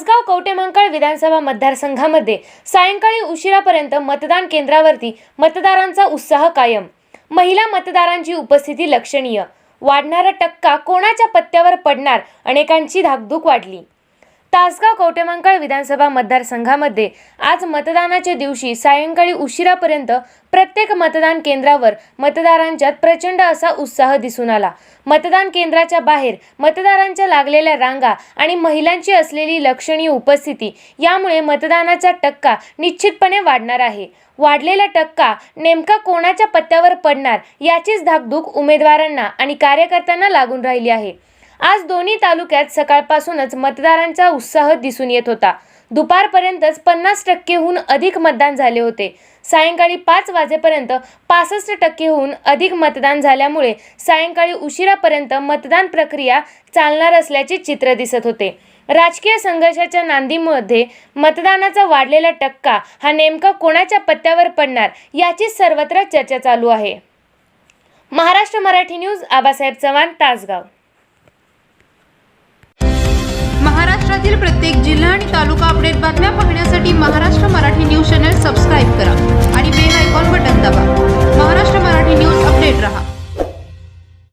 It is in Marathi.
कवटेमंकाळ विधानसभा मतदारसंघामध्ये सायंकाळी उशिरापर्यंत मतदान केंद्रावरती मतदारांचा उत्साह कायम. महिला मतदारांची उपस्थिती लक्षणीय. वाढणारा टक्का कोणाच्या पत्त्यावर पडणार? अनेकांची धाकधूक वाढली. तासगाव कवटेमंकाळ विधानसभा मतदारसंघामध्ये आज मतदानाच्या दिवशी सायंकाळी उशिरापर्यंत प्रत्येक मतदान केंद्रावर मतदारांच्यात प्रचंड असा उत्साह दिसून आला. मतदान केंद्राच्या बाहेर मतदारांच्या लागलेल्या रांगा आणि महिलांची असलेली लक्षणीय उपस्थिती यामुळे मतदानाचा टक्का निश्चितपणे वाढणार आहे. वाढलेला टक्का नेमका कोणाच्या पत्त्यावर पडणार याचीच धाकधूक उमेदवारांना आणि कार्यकर्त्यांना लागून राहिली आहे. आज दोन्ही तालुक्यात सकाळपासूनच मतदारांचा उत्साह दिसून येत होता. दुपारपर्यंतच पन्नास टक्केहून अधिक मतदान झाले होते. सायंकाळी पाच वाजेपर्यंत पासष्ट टक्केहून अधिक मतदान झाल्यामुळे सायंकाळी उशिरापर्यंत मतदान प्रक्रिया चालणार असल्याचे चित्र दिसत होते. राजकीय संघर्षाच्या नांदीमध्ये मतदानाचा वाढलेला टक्का हा नेमका कोणाच्या पत्त्यावर पडणार याची सर्वत्र चर्चा चालू आहे. महाराष्ट्र मराठी न्यूज आबासाहेब चव्हाण तासगाव. महाराष्ट्रातील प्रत्येक जिल्हा आणि तालुका अपडेट